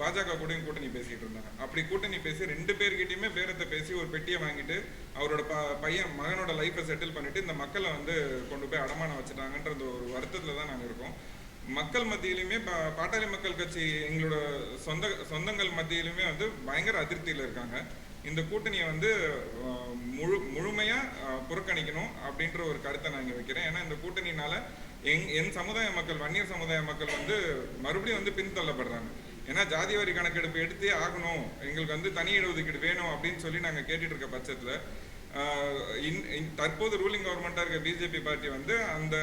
பாஜக கூடயும் கூட்டணி பேசிகிட்டு இருந்தாங்க. அப்படி கூட்டணி பேசி ரெண்டு பேர்கிட்டையுமே பேரத்தை பேசி ஒரு பெட்டியை வாங்கிட்டு அவரோட ப பையன் மகனோட லைஃப்பை செட்டில் பண்ணிட்டு இந்த மக்களை வந்து கொண்டு போய் அடமானம் வச்சுட்டாங்கன்றது ஒரு வருத்தத்தில் தான் நாங்கள் இருக்கோம். மக்கள் மத்தியிலுமே பா பாட்டாளி மக்கள் கட்சி எங்களோட சொந்த சொந்தங்கள் மத்தியிலுமே வந்து பயங்கர அதிருப்தியில் இருக்காங்க. இந்த கூட்டணியை வந்து முழு முழுமையாக புறக்கணிக்கணும் அப்படின்ற ஒரு கருத்தை நான் இங்கே வைக்கிறேன். ஏன்னா இந்த கூட்டணினால எங் என் சமுதாய மக்கள் வன்னியர் சமுதாய மக்கள் வந்து மறுபடியும் வந்து பின்தள்ளப்படுறாங்க. ஏன்னா ஜாதிவாரி கணக்கெடுப்பு எடுத்தே ஆகணும். எங்களுக்கு வந்து தனி இடஒதுக்கீடு வேணும் அப்படின்னு சொல்லி நாங்கள் கேட்டுட்டு இருக்க பட்சத்தில் இன்- இன்- தற்போது ரூலிங் கவர்மெண்ட்டாக இருக்க பிஜேபி பார்ட்டி வந்து அந்த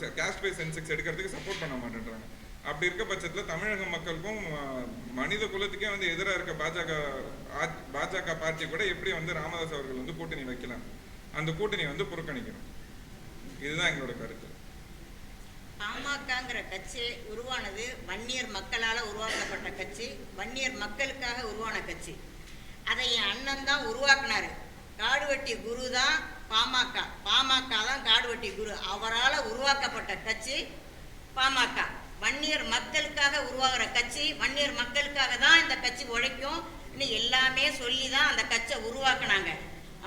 கேஸ்ட் பை சென்செக்ஸ் எடுக்கிறதுக்கு சப்போர்ட் பண்ண மாட்டேன்றாங்க. அப்படி இருக்க பட்சத்தில் தமிழக மக்களுக்கும் மனித குலத்துக்கே வந்து எதிராக இருக்க பாஜக பாஜக பார்ட்டி கூட எப்படி வந்து ராமதாஸ் அவர்கள் வந்து கூட்டணி வைக்கலாம்? அந்த கூட்டணி வந்து புறக்கணிக்கணும். இதுதான் எங்களோட கருத்து. பாமகங்கிற கட்சி உருவானது வன்னியர் மக்களால் உருவாக்கப்பட்ட கட்சி வன்னியர் மக்களுக்காக உருவான கட்சி. அதை என் அண்ணன் தான் உருவாக்குனார். காடுவெட்டி குரு தான் பாமக. பாமக தான் காடுவெட்டி குரு. அவரால் உருவாக்கப்பட்ட கட்சி பாமக. வன்னியர் மக்களுக்காக உருவாகிற கட்சி வன்னியர் மக்களுக்காக தான் இந்த கட்சி உழைக்கும் இன்னும் எல்லாமே சொல்லி தான் அந்த கட்சியை உருவாக்குனாங்க.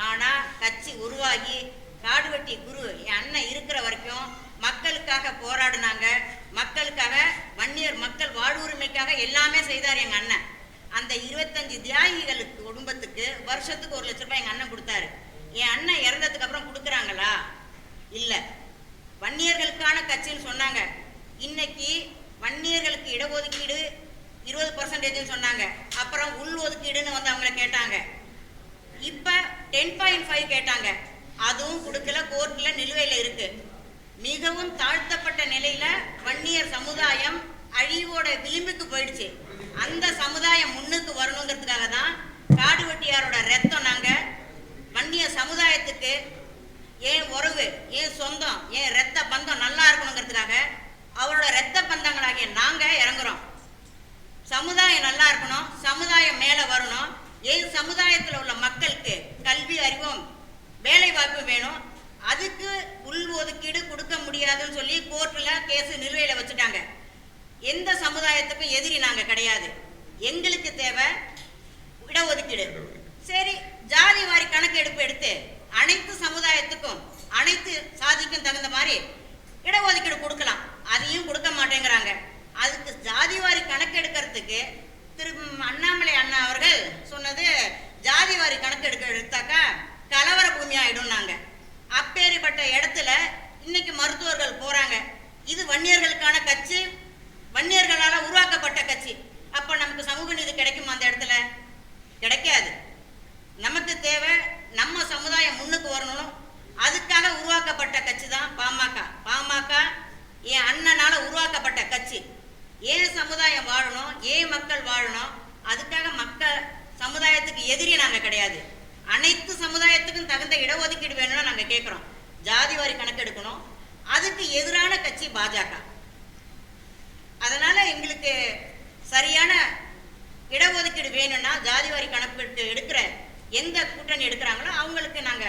ஆனால் கட்சி உருவாகி காடுவெட்டி குரு என் அண்ணன் இருக்கிற வரைக்கும் மக்களுக்காக போராடினாங்க. மக்களுக்காக வன்னியர் மக்கள் வாழ்வுரிமைக்காக எல்லாமே செய்தார் எங்கள் அண்ணன். அந்த இருபத்தஞ்சு தியாகிகளுக்கு குடும்பத்துக்கு வருஷத்துக்கு ஒரு லட்ச ரூபாய் எங்கள் அண்ணன் கொடுத்தாரு. என் அண்ணன் இறந்ததுக்கு அப்புறம் கொடுக்குறாங்களா? இல்லை. வன்னியர்களுக்கான கட்சின்னு சொன்னாங்க. இன்னைக்கு வன்னியர்களுக்கு இடஒதுக்கீடு இருபது பர்சன்டேஜ்னு சொன்னாங்க. அப்புறம் உள் ஒதுக்கீடுன்னு வந்து அவங்கள கேட்டாங்க. இப்போ டென் பாயிண்ட் ஃபைவ் கேட்டாங்க. அதுவும் கொடுக்கல கோர்ட்டில் நிலுவையில் இருக்குது மிகவும் தாழ்த்தப்பட்ட நிலையில வன்னியர் சமுதாயம் அழிவோட விளிம்புக்கு போயிடுச்சு. அந்த சமுதாயம் முன்னுக்கு வரணுங்கிறதுக்காக தான் காடு வெட்டியாரோட ரத்தம் நாங்க வன்னிய சமுதாயத்துக்கு ஏன் உறவு ஏன் சொந்தம் ஏன் ரத்த பந்தம் நல்லா இருக்கணுங்கிறதுக்காக அவரோட ரத்த பந்தங்களாகிய நாங்க இறங்குறோம். சமுதாயம் நல்லா இருக்கணும் சமுதாயம் மேல வரணும். ஏன் சமுதாயத்தில் உள்ள மக்களுக்கு கல்வி அறிவும் வேலை வாய்ப்பு வேணும். அதுக்கு உள் ஒதுக்கீடு கொடுக்க முடியாதுன்னு சொல்லி கோர்ட்டில் கேஸ் நிலுவையில் வச்சுட்டாங்க. எந்த சமுதாயத்துக்கும் எதிரி நாங்கள் கிடையாது. எங்களுக்கு தேவை இடஒதுக்கீடு சரி ஜாதி வாரி கணக்கெடுப்பு எடுத்து அனைத்து சமுதாயத்துக்கும் அனைத்து சாதிக்கும் தகுந்த மாதிரி இடஒதுக்கீடு கொடுக்கலாம். அதையும் கொடுக்க மாட்டேங்கிறாங்க. அதுக்கு ஜாதி வாரி கணக்கெடுக்கிறதுக்கு திரு அண்ணாமலை அண்ணா அவர்கள் சொன்னது ஜாதி வாரி கணக்கெடுக்க எடுத்தாக்கா கலவர பூமி நாங்கள் அப்பேறிப்பட்ட இடத்துல இன்னைக்கு மருத்துவர்கள் போறாங்க. இது வன்னியர்களுக்கான கட்சி வன்னியர்களால் உருவாக்கப்பட்ட கட்சி. அப்ப நமக்கு சமூக நீதி கிடைக்குமா அந்த இடத்துல? கிடைக்காது. நமக்கு தேவை நம்ம சமுதாயம் முன்னுக்கு வரணும். அதுக்காக உருவாக்கப்பட்ட கட்சி தான் பாமக. பாமக என் அண்ணனால உருவாக்கப்பட்ட கட்சி. ஏன் சமுதாயம் வாழணும் ஏன் மக்கள் வாழணும். அதுக்காக மக்கள் சமுதாயத்துக்கு எதிரி நாங்கள் கிடையாது. அனைத்து சமுதாயத்துக்கும் தகுந்த இடஒதுக்கீடு வேணும்னு நாங்க கேட்குறோம் ஜாதி வாரி கணக்கெடுக்கணும். அதுக்கு எதிரான கட்சி பாஜக. அதனால எங்களுக்கு சரியான இடஒதுக்கீடு வேணும்னா ஜாதிவாரி கணக்கு எடுக்கிற எந்த கூட்டணி எடுக்கிறாங்களோ அவங்களுக்கு நாங்க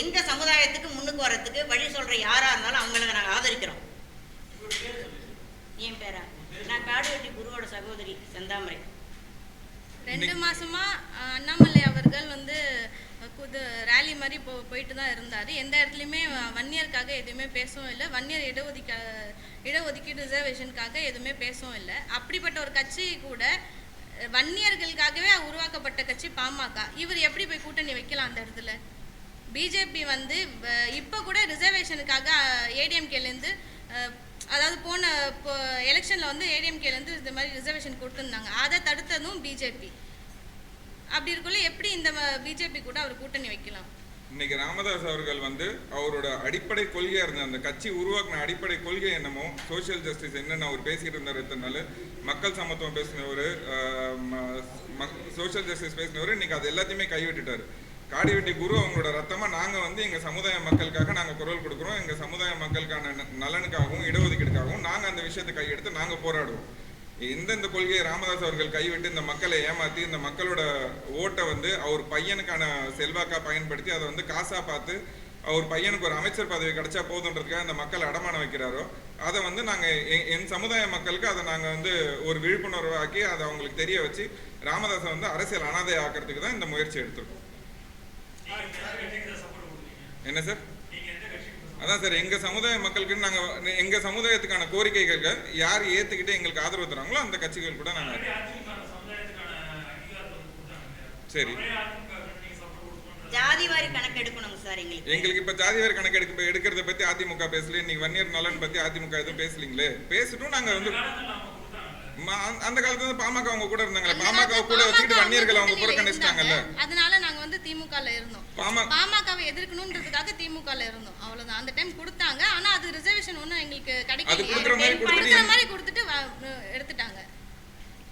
எங்க சமுதாயத்துக்கு முன்னுக்கு வர்றதுக்கு வழி சொல்ற யாரா இருந்தாலும் அவங்களுக்கு நாங்க ஆதரிக்கிறோம். என் பேரா? நான் காடுவெட்டி குருவோட சகோதரி செந்தாமரை. ரெண்டு மாசமா அண்ணாமலை அவர்கள் வந்து குது ரேலி மாதிரி போ போயிட்டு தான் இருந்தார். எந்த இடத்துலையுமே வன்னியருக்காக எதுவுமே பேசவும் இல்லை. வன்னியர் இடஒதுக்க இடஒதுக்கீடு ரிசர்வேஷனுக்காக எதுவுமே பேசவும் இல்லை. அப்படிப்பட்ட ஒரு கட்சி கூட வன்னியர்களுக்காகவே உருவாக்கப்பட்ட கட்சி பாமக. இவர் எப்படி போய் கூட்டணி வைக்கலாம் அந்த இடத்துல? பிஜேபி வந்து இப்போ கூட ரிசர்வேஷனுக்காக ஏடிஎம்கேலேருந்து அதாவது போன இப்போ எலெக்ஷனில் வந்து ஏடிஎம்கேலேருந்து இந்த மாதிரி ரிசர்வேஷன் கொடுத்துருந்தாங்க. அதை தடுத்ததும் பிஜேபி அப்படி இருக்குள்ள எப்படி இந்த பிஜேபி கூட அவர் கூட்டணி வைக்கலாம்? இன்னைக்கு ராமதாஸ் அவர்கள் வந்து அவரோட அடிப்படை கொள்கையாக இருந்த அந்த கட்சி உருவாக்கின அடிப்படை கொள்கை என்னமோ சோஷியல் ஜஸ்டிஸ் என்னென்ன அவர் பேசிட்டு இருந்தார் இத்தனால மக்கள் சமத்துவம் பேசினவர் சோஷியல் ஜஸ்டிஸ் பேசினவர் இன்னைக்கு அது எல்லாத்தையுமே கைவிட்டுட்டார். காடிவெட்டி குரு அவங்களோட ரத்தமா நாங்க வந்து எங்க சமுதாய மக்களுக்காக நாங்க குரல் கொடுக்குறோம். எங்க சமுதாய மக்களுக்கான நலனுக்காகவும் இடஒதுக்கீடுக்காகவும் நாங்க அந்த விஷயத்தை கையெடுத்து நாங்க போராடுவோம். எந்தெந்த கொள்கையை ராமதாஸ் அவர்கள் கைவிட்டு இந்த மக்களை ஏமாத்தி இந்த மக்களோட ஓட்டை வந்து அவர் பையனுக்கான செல்வாக்கா பயன்படுத்தி அதை வந்து காசா பார்த்து அவர் பையனுக்கு ஒரு அமைச்சர் பதவி கிடைச்சா போதுன்றதுக்காக இந்த மக்கள் அடமானம் வைக்கிறாரோ அதை வந்து நாங்கள் என் சமுதாய மக்களுக்கு அதை நாங்கள் வந்து ஒரு விழிப்புணர்வாக்கி அதை அவங்களுக்கு தெரிய வச்சு ராமதாஸை வந்து அரசியல் அனாதை ஆக்கிறதுக்கு தான் இந்த முயற்சி எடுத்திருக்கோம். என்ன சார்? அதான் சார் எங்க சமுதாய மக்களுக்கு நாங்க எங்க சமுதாயத்துக்கான கோரிக்கைகள் யார் ஏத்துக்கிட்டு எங்களுக்கு ஆதரவு தராங்களோ அந்த கட்சிகள் கூட நாங்க சரி. ஜாதி வாரி கணக்கு எடுக்கணுங்க சார் எங்களுக்கு. எங்களுக்கு இப்ப ஜாதிவாரி கணக்கு எடுக்க எடுக்கிறத பத்தி அதிமுக பேசல. இன்னைக்கு வன்னியர் நலன் பத்தி அதிமுக எதுவும் பேசலீங்களே? பேசிட்டும் நாங்க வந்து அந்த- அந்த காலத்துல வந்து பாமக அவங்க கூட இருந்தாங்களே. அந்த பாமக கூட வச்சுக்கிட்டு வன்னியர்கள் அவங்க புறக்கணிச்சிட்டாங்கல்ல. இருந்தாங்க. அதனால நாங்க வந்து திமுகல இருந்தோம். பாமக பாமகவை எதிர்க்கணுன்றதுக்காக திமுகல இருந்தோம். அவ்வளவுதான். அந்த டைம் கொடுத்தாங்க. ஆனா அது ரிசர்வேஷன் ஒண்ணும் எங்களுக்கு அது கொடுக்குற மாதிரி கிடைக்கல கொடுத்துட்டு மாதிரி கொடுத்துட்டு எடுத்துட்டாங்க.